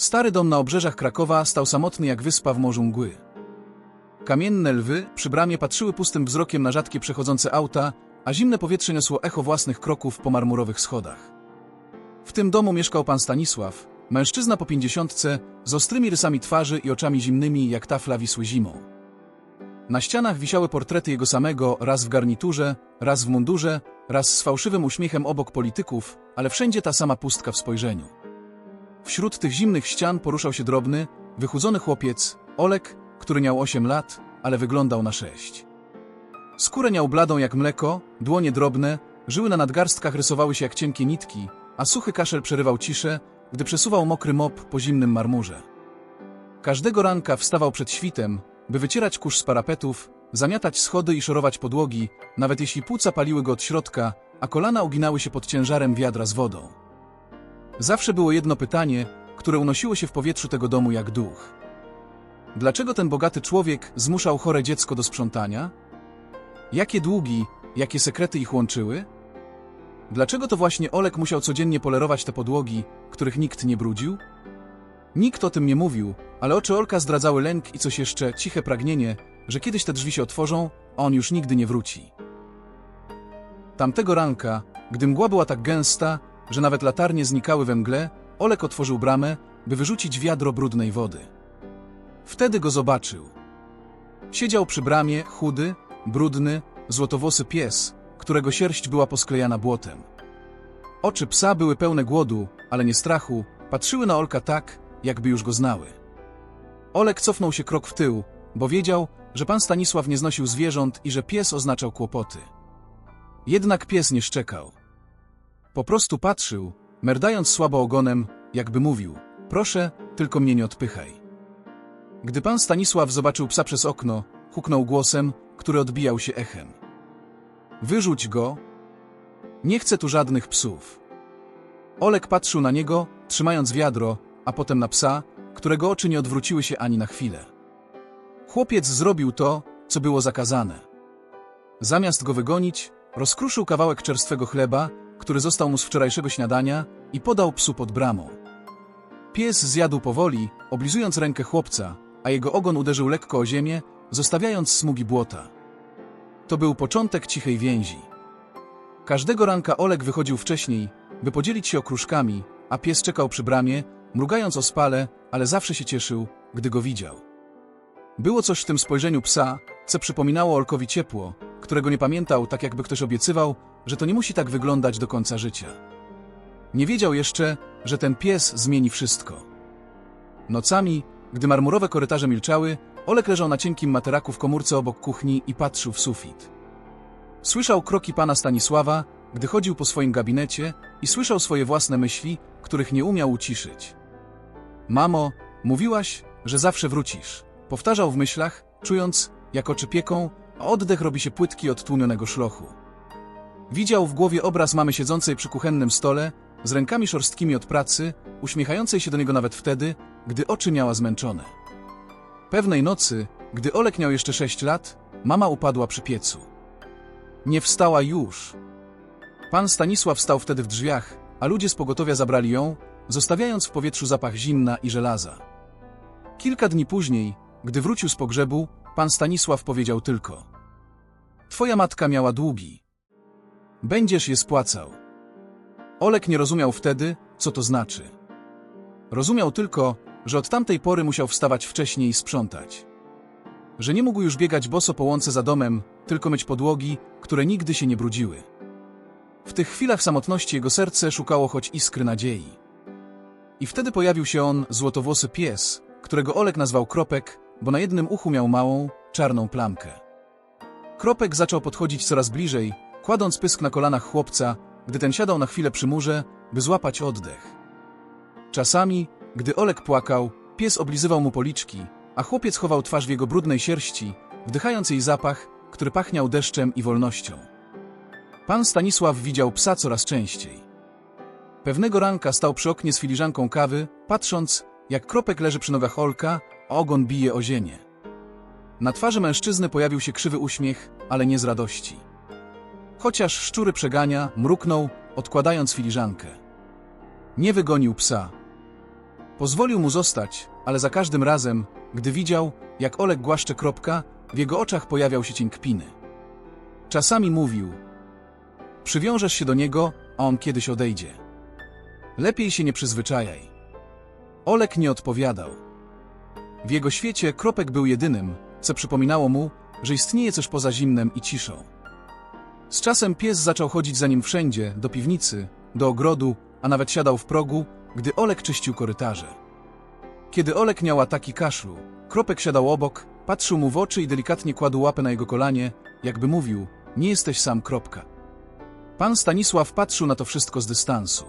Stary dom na obrzeżach Krakowa stał samotny jak wyspa w morzu mgły. Kamienne lwy przy bramie patrzyły pustym wzrokiem na rzadkie przechodzące auta, a zimne powietrze niosło echo własnych kroków po marmurowych schodach. W tym domu mieszkał pan Stanisław, mężczyzna po pięćdziesiątce, z ostrymi rysami twarzy i oczami zimnymi jak tafla wisły zimą. Na ścianach wisiały portrety jego samego, raz w garniturze, raz w mundurze, raz z fałszywym uśmiechem obok polityków, ale wszędzie ta sama pustka w spojrzeniu. Wśród tych zimnych ścian poruszał się drobny, wychudzony chłopiec, Olek, który miał 8 lat, ale wyglądał na 6. Skórę miał bladą jak mleko, dłonie drobne, żyły na nadgarstkach rysowały się jak cienkie nitki, a suchy kaszel przerywał ciszę, gdy przesuwał mokry mop po zimnym marmurze. Każdego ranka wstawał przed świtem, by wycierać kurz z parapetów, zamiatać schody i szorować podłogi, nawet jeśli płuca paliły go od środka, a kolana uginały się pod ciężarem wiadra z wodą. Zawsze było jedno pytanie, które unosiło się w powietrzu tego domu jak duch. Dlaczego ten bogaty człowiek zmuszał chore dziecko do sprzątania? Jakie długi, jakie sekrety ich łączyły? Dlaczego to właśnie Olek musiał codziennie polerować te podłogi, których nikt nie brudził? Nikt o tym nie mówił, ale oczy Olka zdradzały lęk i coś jeszcze, ciche pragnienie, że kiedyś te drzwi się otworzą, a on już nigdy nie wróci. Tamtego ranka, gdy mgła była tak gęsta, że nawet latarnie znikały we mgle, Olek otworzył bramę, by wyrzucić wiadro brudnej wody. Wtedy go zobaczył. Siedział przy bramie, chudy, brudny, złotowłosy pies, którego sierść była posklejana błotem. Oczy psa były pełne głodu, ale nie strachu, patrzyły na Olka tak, jakby już go znały. Olek cofnął się krok w tył, bo wiedział, że pan Stanisław nie znosił zwierząt i że pies oznaczał kłopoty. Jednak pies nie szczekał. Po prostu patrzył, merdając słabo ogonem, jakby mówił: Proszę, tylko mnie nie odpychaj. Gdy pan Stanisław zobaczył psa przez okno, huknął głosem, który odbijał się echem. Wyrzuć go. Nie chcę tu żadnych psów. Olek patrzył na niego, trzymając wiadro, a potem na psa, którego oczy nie odwróciły się ani na chwilę. Chłopiec zrobił to, co było zakazane. Zamiast go wygonić, rozkruszył kawałek czerstwego chleba, który został mu z wczorajszego śniadania i podał psu pod bramą. Pies zjadł powoli, oblizując rękę chłopca, a jego ogon uderzył lekko o ziemię, zostawiając smugi błota. To był początek cichej więzi. Każdego ranka Olek wychodził wcześniej, by podzielić się okruszkami, a pies czekał przy bramie, mrugając o spale, ale zawsze się cieszył, gdy go widział. Było coś w tym spojrzeniu psa, co przypominało Olkowi ciepło, którego nie pamiętał, tak jakby ktoś obiecywał, że to nie musi tak wyglądać do końca życia. Nie wiedział jeszcze, że ten pies zmieni wszystko. Nocami, gdy marmurowe korytarze milczały, Olek leżał na cienkim materaku w komórce obok kuchni i patrzył w sufit. Słyszał kroki pana Stanisława, gdy chodził po swoim gabinecie i słyszał swoje własne myśli, których nie umiał uciszyć. Mamo, mówiłaś, że zawsze wrócisz. Powtarzał w myślach, czując, jak oczy pieką, a oddech robi się płytki od tłumionego szlochu. Widział w głowie obraz mamy siedzącej przy kuchennym stole, z rękami szorstkimi od pracy, uśmiechającej się do niego nawet wtedy, gdy oczy miała zmęczone. Pewnej nocy, gdy Olek miał jeszcze sześć lat, mama upadła przy piecu. Nie wstała już. Pan Stanisław stał wtedy w drzwiach, a ludzie z pogotowia zabrali ją, zostawiając w powietrzu zapach zimna i żelaza. Kilka dni później, gdy wrócił z pogrzebu, pan Stanisław powiedział tylko: Twoja matka miała długi. Będziesz je spłacał. Olek nie rozumiał wtedy, co to znaczy. Rozumiał tylko, że od tamtej pory musiał wstawać wcześniej i sprzątać. Że nie mógł już biegać boso po łące za domem, tylko myć podłogi, które nigdy się nie brudziły. W tych chwilach samotności jego serce szukało choć iskry nadziei. I wtedy pojawił się on, złotowłosy pies, którego Olek nazwał Kropek, bo na jednym uchu miał małą, czarną plamkę. Kropek zaczął podchodzić coraz bliżej, kładąc pysk na kolanach chłopca, gdy ten siadał na chwilę przy murze, by złapać oddech. Czasami, gdy Olek płakał, pies oblizywał mu policzki, a chłopiec chował twarz w jego brudnej sierści, wdychając jej zapach, który pachniał deszczem i wolnością. Pan Stanisław widział psa coraz częściej. Pewnego ranka stał przy oknie z filiżanką kawy, patrząc, jak kropek leży przy nogach Olka, a ogon bije o ziemię. Na twarzy mężczyzny pojawił się krzywy uśmiech, ale nie z radości. Chociaż szczury przegania, mruknął, odkładając filiżankę. Nie wygonił psa. Pozwolił mu zostać, ale za każdym razem, gdy widział, jak Olek głaszcze kropka, w jego oczach pojawiał się cień kpiny. Czasami mówił: Przywiążesz się do niego, a on kiedyś odejdzie. Lepiej się nie przyzwyczajaj. Olek nie odpowiadał. W jego świecie kropek był jedynym, co przypominało mu, że istnieje coś poza zimnem i ciszą. Z czasem pies zaczął chodzić za nim wszędzie, do piwnicy, do ogrodu, a nawet siadał w progu, gdy Olek czyścił korytarze. Kiedy Olek miał ataki kaszlu, Kropek siadał obok, patrzył mu w oczy i delikatnie kładł łapę na jego kolanie, jakby mówił, nie jesteś sam, kropka. Pan Stanisław patrzył na to wszystko z dystansu.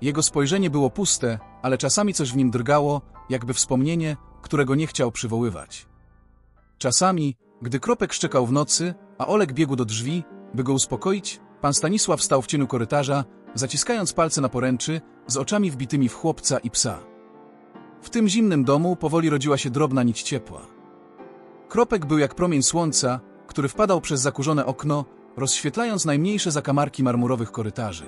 Jego spojrzenie było puste, ale czasami coś w nim drgało, jakby wspomnienie, którego nie chciał przywoływać. Czasami, gdy Kropek szczekał w nocy, a Olek biegł do drzwi, by go uspokoić, pan Stanisław stał w cieniu korytarza, zaciskając palce na poręczy, z oczami wbitymi w chłopca i psa. W tym zimnym domu powoli rodziła się drobna nić ciepła. Kropek był jak promień słońca, który wpadał przez zakurzone okno, rozświetlając najmniejsze zakamarki marmurowych korytarzy.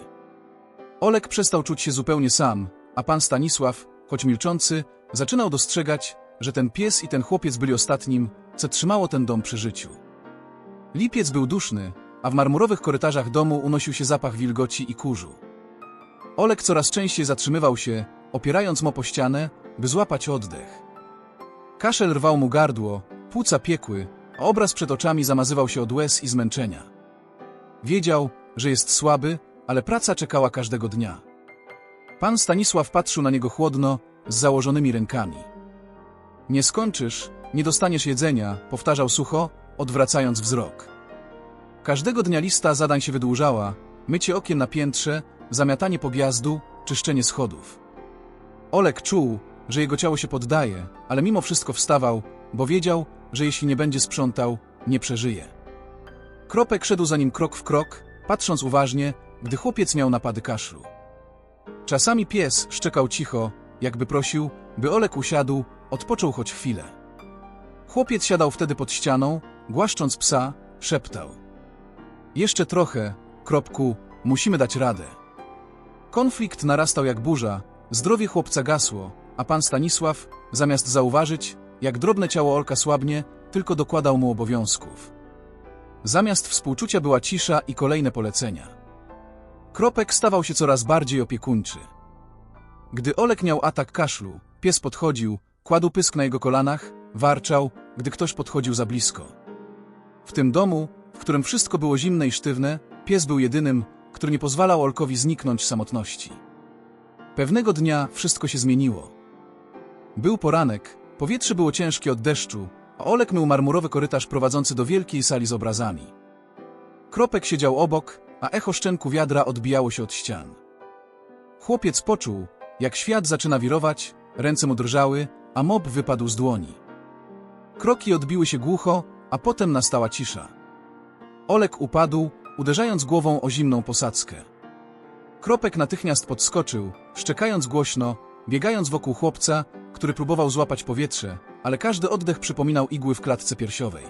Olek przestał czuć się zupełnie sam, a pan Stanisław, choć milczący, zaczynał dostrzegać, że ten pies i ten chłopiec byli ostatnim, co trzymało ten dom przy życiu. Lipiec był duszny, a w marmurowych korytarzach domu unosił się zapach wilgoci i kurzu. Olek coraz częściej zatrzymywał się, opierając mo po ścianę, by złapać oddech. Kaszel rwał mu gardło, płuca piekły, a obraz przed oczami zamazywał się od łez i zmęczenia. Wiedział, że jest słaby, ale praca czekała każdego dnia. Pan Stanisław patrzył na niego chłodno, z założonymi rękami. Nie skończysz, nie dostaniesz jedzenia, powtarzał sucho, odwracając wzrok. Każdego dnia lista zadań się wydłużała, mycie okien na piętrze, zamiatanie pogjazdu, czyszczenie schodów. Olek czuł, że jego ciało się poddaje, ale mimo wszystko wstawał, bo wiedział, że jeśli nie będzie sprzątał, nie przeżyje. Kropek szedł za nim krok w krok, patrząc uważnie, gdy chłopiec miał napady kaszlu. Czasami pies szczekał cicho, jakby prosił, by Olek usiadł, odpoczął choć chwilę. Chłopiec siadał wtedy pod ścianą, głaszcząc psa, szeptał. Jeszcze trochę, kropku, musimy dać radę. Konflikt narastał jak burza, zdrowie chłopca gasło, a pan Stanisław, zamiast zauważyć, jak drobne ciało Olka słabnie, tylko dokładał mu obowiązków. Zamiast współczucia była cisza i kolejne polecenia. Kropek stawał się coraz bardziej opiekuńczy. Gdy Olek miał atak kaszlu, pies podchodził, kładł pysk na jego kolanach, warczał, gdy ktoś podchodził za blisko. W tym domu, w którym wszystko było zimne i sztywne, pies był jedynym, który nie pozwalał Olkowi zniknąć samotności. Pewnego dnia wszystko się zmieniło. Był poranek, powietrze było ciężkie od deszczu, a Olek mył marmurowy korytarz prowadzący do wielkiej sali z obrazami. Kropek siedział obok, a echo szczęku wiadra odbijało się od ścian. Chłopiec poczuł, jak świat zaczyna wirować, ręce mu drżały, a mob wypadł z dłoni. Kroki odbiły się głucho, a potem nastała cisza. Olek upadł, uderzając głową o zimną posadzkę. Kropek natychmiast podskoczył, szczekając głośno, biegając wokół chłopca, który próbował złapać powietrze, ale każdy oddech przypominał igły w klatce piersiowej.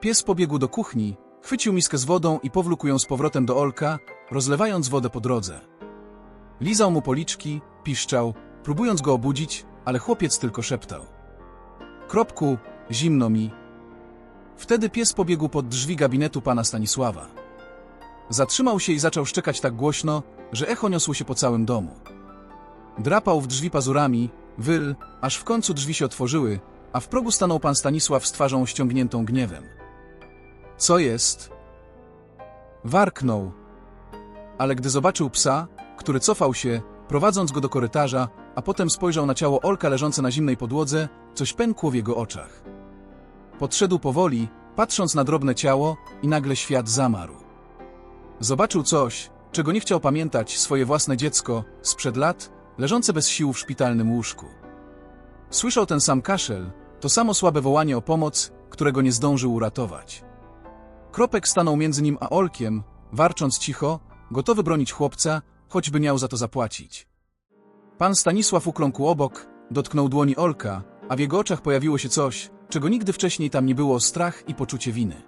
Pies pobiegł do kuchni, chwycił miskę z wodą i powlókł ją z powrotem do Olka, rozlewając wodę po drodze. Lizał mu policzki, piszczał, próbując go obudzić, ale chłopiec tylko szeptał. Kropku, zimno mi. Wtedy pies pobiegł pod drzwi gabinetu pana Stanisława. Zatrzymał się i zaczął szczekać tak głośno, że echo niosło się po całym domu. Drapał w drzwi pazurami, wyl, aż w końcu drzwi się otworzyły, a w progu stanął pan Stanisław z twarzą ściągniętą gniewem. Co jest? Warknął. Ale gdy zobaczył psa, który cofał się, prowadząc go do korytarza, a potem spojrzał na ciało Olka leżące na zimnej podłodze, coś pękło w jego oczach. Podszedł powoli, patrząc na drobne ciało i nagle świat zamarł. Zobaczył coś, czego nie chciał pamiętać, swoje własne dziecko, sprzed lat, leżące bez sił w szpitalnym łóżku. Słyszał ten sam kaszel, to samo słabe wołanie o pomoc, którego nie zdążył uratować. Kropek stanął między nim a Olkiem, warcząc cicho, gotowy bronić chłopca, choćby miał za to zapłacić. Pan Stanisław ukląkł obok, dotknął dłoni Olka, a w jego oczach pojawiło się coś, czego nigdy wcześniej tam nie było strach i poczucie winy.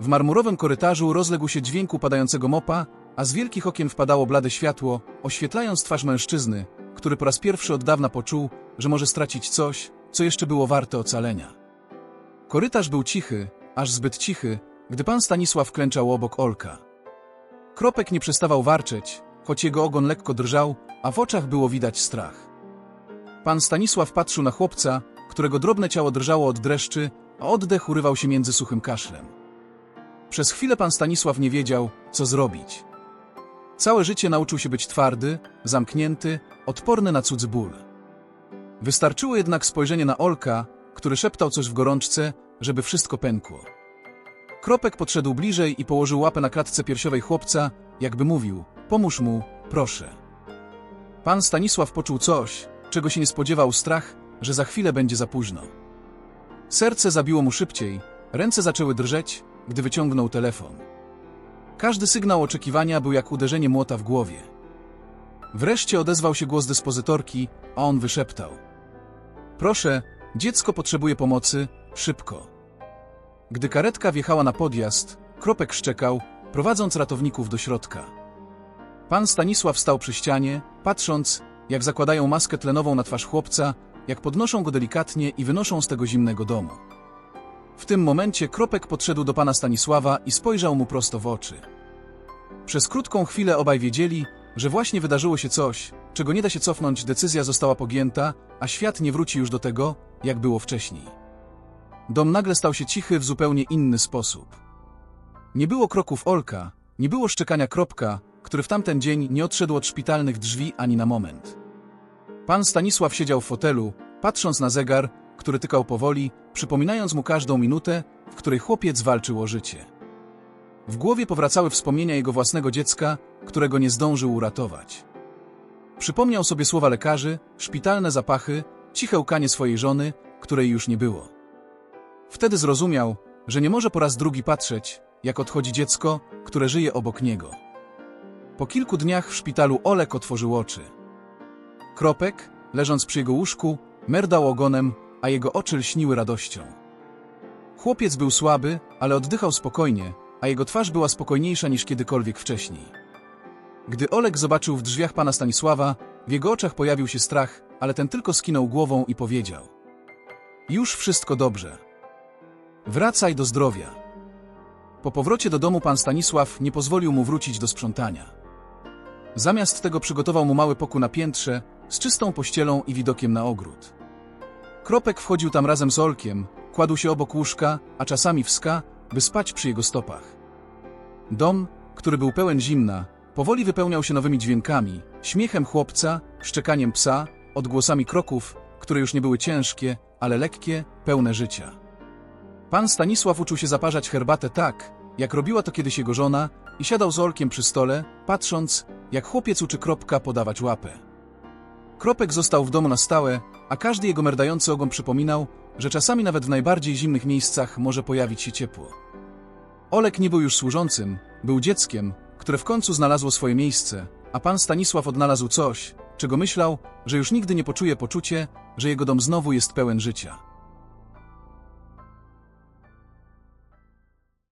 W marmurowym korytarzu rozległ się dźwięk upadającego mopa, a z wielkich okien wpadało blade światło, oświetlając twarz mężczyzny, który po raz pierwszy od dawna poczuł, że może stracić coś, co jeszcze było warte ocalenia. Korytarz był cichy, aż zbyt cichy, gdy pan Stanisław klęczał obok Olka. Kropek nie przestawał warczeć, choć jego ogon lekko drżał, a w oczach było widać strach. Pan Stanisław patrzył na chłopca, którego drobne ciało drżało od dreszczy, a oddech urywał się między suchym kaszlem. Przez chwilę pan Stanisław nie wiedział, co zrobić. Całe życie nauczył się być twardy, zamknięty, odporny na cudzy ból. Wystarczyło jednak spojrzenie na Olka, który szeptał coś w gorączce, żeby wszystko pękło. Kropek podszedł bliżej i położył łapę na klatce piersiowej chłopca, jakby mówił, pomóż mu, proszę. Pan Stanisław poczuł coś, czego się nie spodziewał strach, że za chwilę będzie za późno. Serce zabiło mu szybciej, ręce zaczęły drżeć, gdy wyciągnął telefon. Każdy sygnał oczekiwania był jak uderzenie młota w głowie. Wreszcie odezwał się głos dyspozytorki, a on wyszeptał. Proszę, dziecko potrzebuje pomocy, szybko. Gdy karetka wjechała na podjazd, Kropek szczekał, prowadząc ratowników do środka. Pan Stanisław stał przy ścianie, patrząc, jak zakładają maskę tlenową na twarz chłopca, jak podnoszą go delikatnie i wynoszą z tego zimnego domu. W tym momencie Kropek podszedł do pana Stanisława i spojrzał mu prosto w oczy. Przez krótką chwilę obaj wiedzieli, że właśnie wydarzyło się coś, czego nie da się cofnąć, decyzja została pogięta, a świat nie wróci już do tego, jak było wcześniej. Dom nagle stał się cichy w zupełnie inny sposób. Nie było kroków Olka, nie było szczekania Kropka, który w tamten dzień nie odszedł od szpitalnych drzwi ani na moment. Pan Stanisław siedział w fotelu, patrząc na zegar, który tykał powoli, przypominając mu każdą minutę, w której chłopiec walczył o życie. W głowie powracały wspomnienia jego własnego dziecka, którego nie zdążył uratować. Przypomniał sobie słowa lekarzy, szpitalne zapachy, ciche łkanie swojej żony, której już nie było. Wtedy zrozumiał, że nie może po raz drugi patrzeć, jak odchodzi dziecko, które żyje obok niego. Po kilku dniach w szpitalu Olek otworzył oczy. Kropek, leżąc przy jego łóżku, merdał ogonem, a jego oczy lśniły radością. Chłopiec był słaby, ale oddychał spokojnie, a jego twarz była spokojniejsza niż kiedykolwiek wcześniej. Gdy Olek zobaczył w drzwiach pana Stanisława, w jego oczach pojawił się strach, ale ten tylko skinął głową i powiedział: Już wszystko dobrze. Wracaj do zdrowia. Po powrocie do domu pan Stanisław nie pozwolił mu wrócić do sprzątania. Zamiast tego przygotował mu mały pokój na piętrze, z czystą pościelą i widokiem na ogród. Kropek wchodził tam razem z Olkiem, kładł się obok łóżka, a czasami wska, by spać przy jego stopach. Dom, który był pełen zimna, powoli wypełniał się nowymi dźwiękami, śmiechem chłopca, szczekaniem psa, odgłosami kroków, które już nie były ciężkie, ale lekkie, pełne życia. Pan Stanisław uczył się zaparzać herbatę tak, jak robiła to kiedyś jego żona i siadał z Olkiem przy stole, patrząc, jak chłopiec uczy Kropka podawać łapę. Kropek został w domu na stałe, a każdy jego merdający ogon przypominał, że czasami nawet w najbardziej zimnych miejscach może pojawić się ciepło. Olek nie był już służącym, był dzieckiem, które w końcu znalazło swoje miejsce, a pan Stanisław odnalazł coś, czego myślał, że już nigdy nie poczuje poczucie, że jego dom znowu jest pełen życia.